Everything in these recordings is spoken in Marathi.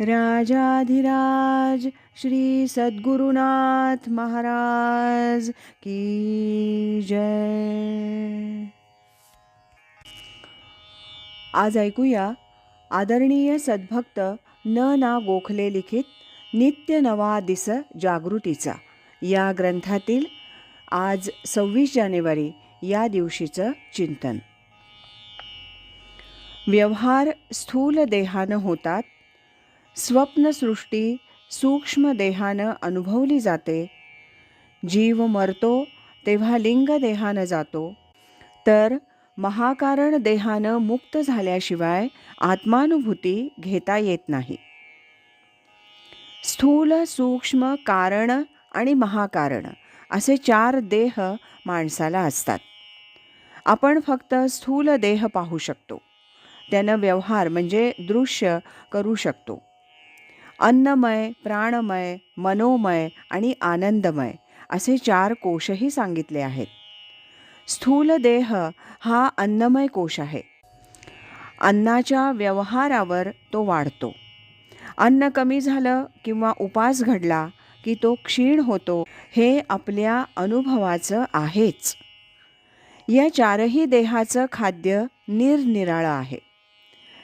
राजाधिराज श्री सद्गुरुनाथ महाराज की जय। आज ऐकूया आदरणीय सद्भक्त न ना गोखले लिखित नित्य नवा दिस जागृतीचा. या ग्रंथातील आज सव्वीस जानेवारी या दिवशीचं चिंतन. व्यवहार स्थूल देहानं होतात स्वप्नसृष्टी सूक्ष्म देहानं अनुभवली जाते. जीव मरतो तेव्हा लिंग देहानं जातो. तर महाकारण देहानं मुक्त झाल्याशिवाय आत्मानुभूती घेता येत नाही. स्थूल सूक्ष्म कारण आणि महाकारण असे चार देह माणसाला असतात. आपण फक्त स्थूल देह पाहू शकतो. त्यानं व्यवहार म्हणजे दृश्य करू शकतो. अन्नमय प्राणमय मनोमय आणि आनंदमय असे चार कोशही सांगितले आहेत. स्थूल देह हा अन्नमय कोश आहे. अन्नाच्या व्यवहारावर तो वाढतो. अन्न कमी झालं किंवा उपास घडला की तो क्षीण होतो हे आपल्या अनुभवाचं आहेच. या चारही देहाचं खाद्य निरनिराळं आहे.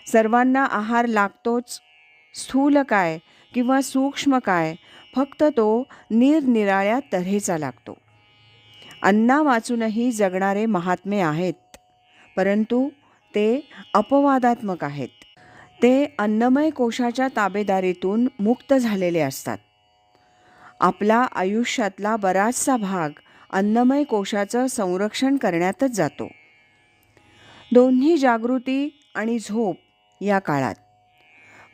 सर्वांना आहार लागतोच स्थूल काय किंवा सूक्ष्म काय फक्त तो निरनिराळ्या तऱ्हेचा लागतो. अन्ना वाचूनही जगणारे महात्मे आहेत परंतु ते अपवादात्मक आहेत. ते अन्नमय कोशाच्या ताबेदारीतून मुक्त झालेले असतात. आपला आयुष्यातला बराचसा भाग अन्नमय कोशाचं संरक्षण करण्यातच जातो. दोन्ही जागृती आणि झोप या काळात.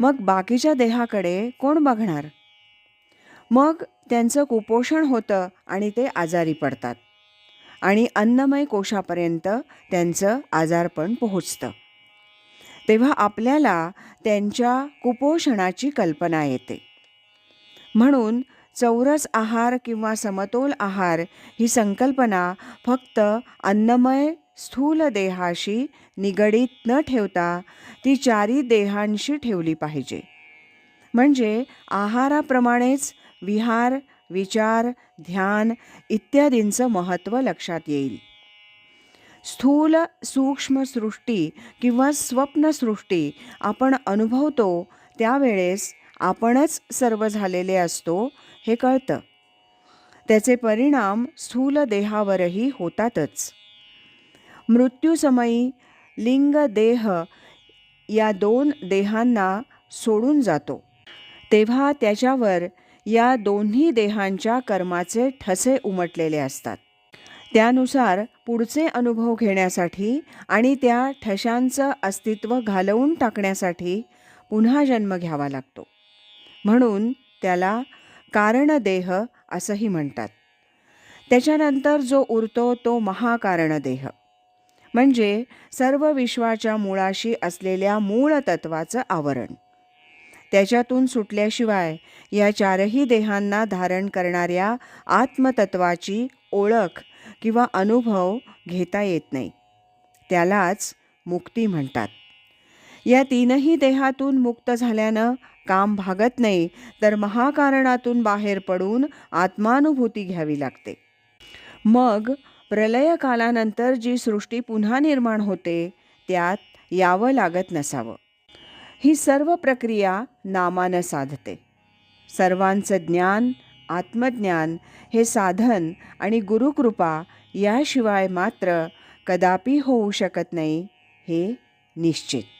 मग बाकीच्या देहाकडे कोण बघणार? मग त्यांचं कुपोषण होतं आणि ते आजारी पडतात. आणि अन्नमय कोशापर्यंत त्यांचं आजारपण पोहोचतं. तेव्हा आपल्याला त्यांच्या कुपोषणाची कल्पना येते. म्हणून चौरस आहार किंवा समतोल आहार ही संकल्पना फक्त अन्नमय स्थूल देहाशी निगडीत न ठेवता ती चारी देहांशी ठेवली पाहिजे. म्हणजे आहाराप्रमाणेच विहार विचार ध्यान इत्यादींचं महत्त्व लक्षात येईल. स्थूल सूक्ष्म सृष्टी किंवा स्वप्नसृष्टी आपण अनुभवतो त्यावेळेस आपणच सर्व झालेले असतो हे कळतं. त्याचे परिणाम स्थूल देहावरही होतातच. मृत्यूसमयी लिंग देह या दोन देहांना सोडून जातो. तेव्हा त्याच्यावर या दोन्ही देहांच्या कर्माचे ठसे उमटलेले असतात. त्यानुसार पुढचे अनुभव घेण्यासाठी आणि त्या ठशांचं अस्तित्व घालवून टाकण्यासाठी पुन्हा जन्म घ्यावा लागतो. म्हणून त्याला कारणदेह असंही म्हणतात. त्याच्यानंतर जो उरतो तो महाकारणदेह. म्हणजे सर्व विश्वाच्या मुळाशी असलेल्या मूळ तत्वाचं आवरण. त्याच्यातून सुटल्याशिवाय या चारही देहांना धारण करणाऱ्या आत्मतत्वाची ओळख किंवा अनुभव घेता येत नाही. त्यालाच मुक्ती म्हणतात. या तीनही देहातून मुक्त झाल्यानं काम भागत नाही तर महाकारणातून बाहेर पडून आत्मानुभूती घ्यावी लागते. मग प्रलय कालानंतर जी सृष्टी पुन्हा निर्माण होते त्यात यावं लागत नसावं. ही सर्व प्रक्रिया नामानं साधते. सर्वांचं ज्ञान आत्मज्ञान हे साधन आणि गुरुकृपा याशिवाय मात्र कदापि होऊ शकत नाही हे निश्चित.